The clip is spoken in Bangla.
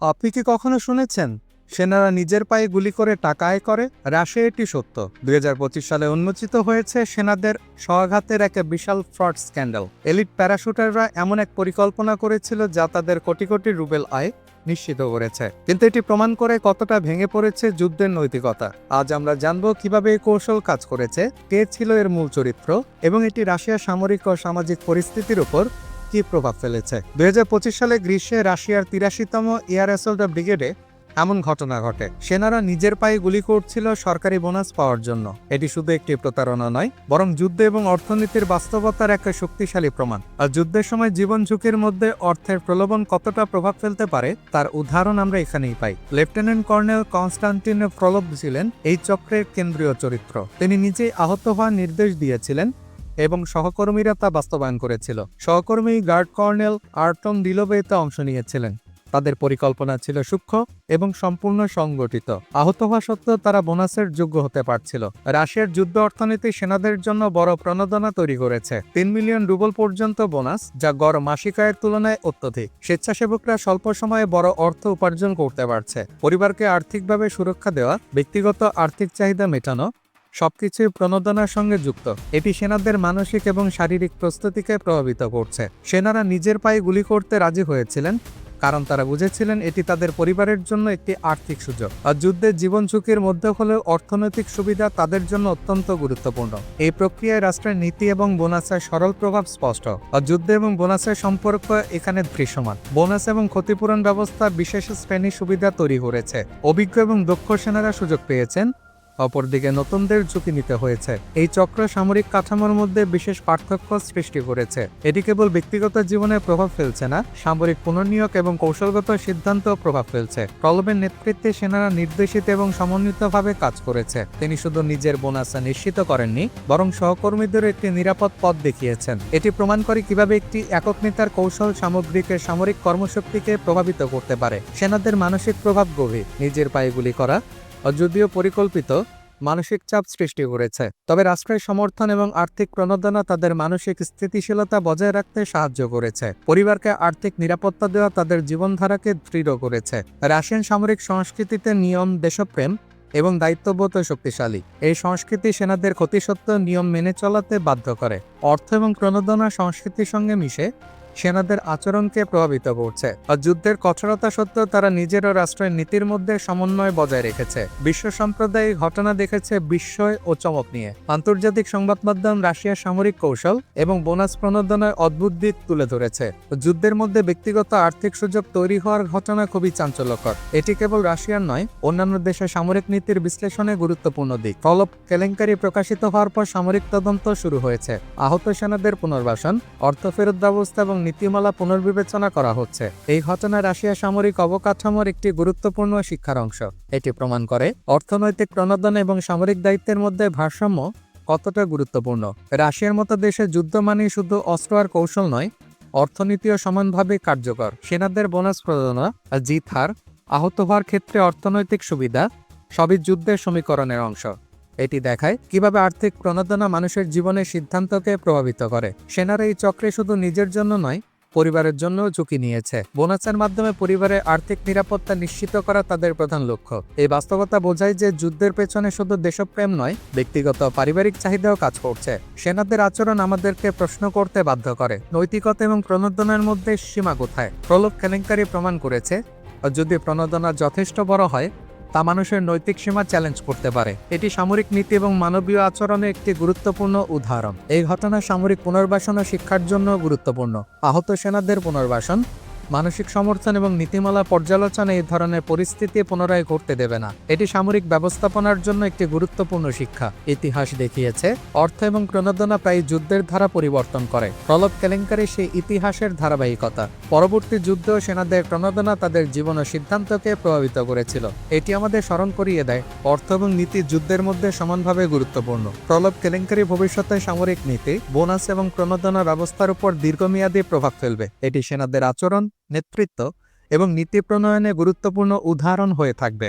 আপনি কি কখনো শুনেছেন, সেনারা নিজের পায়ে গুলি করে টাকা আয় করে? রাশে এটি সত্য। দু হাজার পঁচিশ সালে উন্মোচিত হয়েছে সেনাদের সহাঘাতের এক বিশাল ফ্রড স্ক্যান্ডাল। এলিট প্যারাশুটাররা এমন এক পরিকল্পনা করেছিল যা তাদের কোটি কোটি রুবেল আয় নিশ্চিত করেছে। কিন্তু এটি প্রমাণ করে কতটা ভেঙে পড়েছে যুদ্ধের নৈতিকতা। আজ আমরা জানব কীভাবে এই কৌশল কাজ করেছে, কে ছিল এর মূল চরিত্র, এবং এটি রাশিয়ার সামরিক ও সামাজিক পরিস্থিতির উপর কি প্রভাব ফেলেছে? দুই সালে গ্রীষ্মে রাশিয়ার তিরাশিতম এয়ার অ্যাসল্ট ব্রিগেডে এমন ঘটনা ঘটে। সেনারা নিজের পায়ে গুলি করছিল সরকারি বোনাস পাওয়ার জন্য। এটি শুধু একটি প্রতারণা নয়, বরং যুদ্ধ এবং অর্থনীতির বাস্তবতার একটা শক্তিশালী প্রমাণ। আর যুদ্ধের সময় জীবন ঝুঁকির মধ্যে অর্থের প্রলোভন কতটা প্রভাব ফেলতে পারে, তার উদাহরণ আমরা এখানেই পাই। লেফটেন্যান্ট কর্নেল কনস্টান্টিন ফ্রলভ ছিলেন এই চক্রের কেন্দ্রীয় চরিত্র। তিনি নিজেই আহত হওয়ার নির্দেশ দিয়েছিলেন এবং সহকর্মীরা তা বাস্তবায়ন করেছিল। সহকর্মী গার্ড কর্নেল আর্টন দিলোবে এতে অংশ নিয়েছিলেন। তাদের পরিকল্পনা ছিল সূক্ষ্ম এবং সম্পূর্ণ সংগঠিত। আহত হওয়া সত্ত্বেও তারা বোনাসের যোগ্য হতে পারছিল। রাশিয়ার যুদ্ধ অর্থনীতি সেনাদের জন্য বড় প্রণোদনা তৈরি করেছে। তিন মিলিয়ন রুবল পর্যন্ত বোনাস, যা গড় মাসিক আয়ের তুলনায় অত্যধিক। স্বেচ্ছাসেবকরা স্বল্প সময়ে বড় অর্থ উপার্জন করতে পারছে। পরিবারকে আর্থিকভাবে সুরক্ষা দেওয়া, ব্যক্তিগত আর্থিক চাহিদা মেটানো সবকিছুই প্রণোদনার সঙ্গে যুক্ত। এটি সেনাদের মানসিক এবং শারীরিক প্রস্তুতিকে প্রভাবিত করছে। সেনারা নিজের পায়ে গুলি করতে রাজি হয়েছিলেন, কারণ তারা বুঝেছিলেন এটি তাদের পরিবারের জন্য একটি আর্থিক সুযোগ। আর যুদ্ধের জীবন ঝুঁকির মধ্যে হলেও অর্থনৈতিক সুবিধা তাদের জন্য অত্যন্ত গুরুত্বপূর্ণ। এই প্রক্রিয়ায় রাষ্ট্রের নীতি এবং বোনাসের সরল প্রভাব স্পষ্ট। আর যুদ্ধ এবং বোনাসের সম্পর্ক এখানে দৃশ্যমান। বোনাস এবং ক্ষতিপূরণ ব্যবস্থা বিশেষ শ্রেণি সুবিধা তৈরি করেছে। অভিজ্ঞ এবং দক্ষ সেনারা সুযোগ পেয়েছেন অপরদিকে নতুনদের ঝুঁকি নিতে হয়েছে। এই চক্র সামরিক কাঠামোর মধ্যে বিশেষ পার্থক্য সৃষ্টি করেছে। এটি কেবল ব্যক্তিগত জীবনে প্রভাব ফেলছে না, সামরিক পুনর্নিয়োগ এবং কৌশলগত সিদ্ধান্ত প্রভাব ফেলছে। প্রলবের নেতৃত্বে সেনারা নির্দেশিত এবং সমন্বিতভাবে কাজ করেছে। তিনি শুধু নিজের বোনাস নিশ্চিত করেননি, বরং সহকর্মীদের একটি নিরাপদ পথ দেখিয়েছেন। এটি প্রমাণ করে কীভাবে একটি একক নেতার কৌশল সামগ্রিকে সামরিক কর্মশক্তিকে প্রভাবিত করতে পারে। সেনাদের মানসিক প্রভাব গভীর। নিজের পায়ে গুলি করা যদিও পরিকল্পিত, মানসিক চাপ সৃষ্টি করেছে। তবে রাষ্ট্রের সমর্থন এবং আর্থিক প্রণোদনা তাদের মানসিক স্থিতিশীলতা বজায় রাখতে সাহায্য করেছে। পরিবারকে আর্থিক নিরাপত্তা দেওয়া তাদের জীবনধারাকে দৃঢ় করেছে। রাশিয়ান সামরিক সংস্কৃতিতে নিয়ম দেশপ্রেম এবং দায়িত্ববোধ শক্তিশালী। এই সংস্কৃতি সেনাদের ক্ষতি সত্ত্বেও নিয়ম মেনে চলাতে বাধ্য করে। অর্থ এবং প্রণোদনা সংস্কৃতির সঙ্গে মিশে সেনাদের আচরণকে প্রভাবিত করছে আর যুদ্ধের কঠোরতা সত্ত্বেও তারা নিজের ও রাষ্ট্রের নীতির মধ্যে সমন্বয় বজায় রেখেছে। বিশ্ব সম্প্রদায় ঘটনা দেখেছে বিস্ময় ও চমক নিয়ে। আন্তর্জাতিক সংবাদ মাধ্যম রাশিয়ার সামরিক কৌশল এবং বোনাস প্রণোদনায় অদ্ভুত দিক তুলে ধরেছে। যুদ্ধের মধ্যে ব্যক্তিগত আর্থিক সুযোগ তৈরি হওয়ার ঘটনা খুবই চাঞ্চল্যকর। এটি কেবল রাশিয়ার নয়, অন্যান্য দেশের সামরিক নীতির বিশ্লেষণে গুরুত্বপূর্ণ দিক। ফলপ কেলেঙ্কারি প্রকাশিত হওয়ার পর সামরিক তদন্ত শুরু হয়েছে। আহত সেনাদের পুনর্বাসন, অর্থ ফেরত ব্যবস্থা এবং নীতিমালা পুনর্বিবেচনা করা হচ্ছে। এই ঘটনা রাশিয়া সামরিক অবকাঠামোর একটি গুরুত্বপূর্ণ শিক্ষার অংশ। এটি প্রমাণ করে অর্থনৈতিক প্রণোদন এবং সামরিক দায়িত্বের মধ্যে ভারসাম্য কতটা গুরুত্বপূর্ণ। রাশিয়ার মতো দেশে যুদ্ধ মানে শুধু অস্ত্র আর কৌশল নয়, অর্থনীতিও সমানভাবে কার্যকর। সেনাদের বোনাস আর জিত হার আহত হওয়ার ক্ষেত্রে অর্থনৈতিক সুবিধা, সবই যুদ্ধের সমীকরণের অংশ। এটি দেখায় কীভাবে আর্থিক প্রণোদনা মানুষের জীবনের সিদ্ধান্তকে প্রভাবিত করে। সেনারা এই চক্রে শুধু নিজের জন্য নয়, পরিবারের জন্য ঝুঁকি নিয়েছে। বোনাসের মাধ্যমে পরিবারের আর্থিক নিরাপত্তা নিশ্চিত করা তাদের প্রধান লক্ষ্য। এই বাস্তবতা বোঝায় যে যুদ্ধের পেছনে শুধু দেশপ্রেম নয়, ব্যক্তিগত পারিবারিক চাহিদাও কাজ করছে। সেনাদের আচরণ আমাদেরকে প্রশ্ন করতে বাধ্য করে। নৈতিকতা এবং প্রণোদনার মধ্যে সীমা কোথায়? প্রলোভ কেলেঙ্কারি প্রমাণ করেছে। যদি প্রণোদনা যথেষ্ট বড় হয় তা মানুষের নৈতিক সীমা চ্যালেঞ্জ করতে পারে। এটি সামরিক নীতি এবং মানবীয় আচরণের একটি গুরুত্বপূর্ণ উদাহরণ। এই ঘটনা সামরিক পুনর্বাসন ও শিক্ষার জন্য গুরুত্বপূর্ণ। আহত সেনাদের পুনর্বাসন মানসিক সমর্থন এবং নীতিমালা পর্যালোচনা এই ধরনের পরিস্থিতি পুনরায় ঘটতে দেবে না। এটি সামরিক ব্যবস্থাপনার জন্য একটি গুরুত্বপূর্ণ শিক্ষা। ইতিহাস দেখিয়েছে, অর্থ এবং প্রণোদনা প্রায় যুদ্ধের ধারা পরিবর্তন করে। প্রলব কেলেঙ্কারি সেই ইতিহাসের ধারাবাহিকতা। পরবর্তী যুদ্ধ সেনাদের প্রণোদনা তাদের জীবন ও সিদ্ধান্তকে প্রভাবিত করেছিল। এটি আমাদের স্মরণ করিয়ে দেয়, অর্থ এবং নীতি যুদ্ধের মধ্যে সমানভাবে গুরুত্বপূর্ণ। প্রলব কেলেঙ্কারি ভবিষ্যতে সামরিক নীতি, বোনাস এবং প্রণোদনা ব্যবস্থার উপর দীর্ঘমেয়াদী প্রভাব ফেলবে। এটি সেনাদের আচরণ নেতৃত্ব এবং নীতি প্রণয়নে গুরুত্বপূর্ণ উদাহরণ হয়ে থাকবে।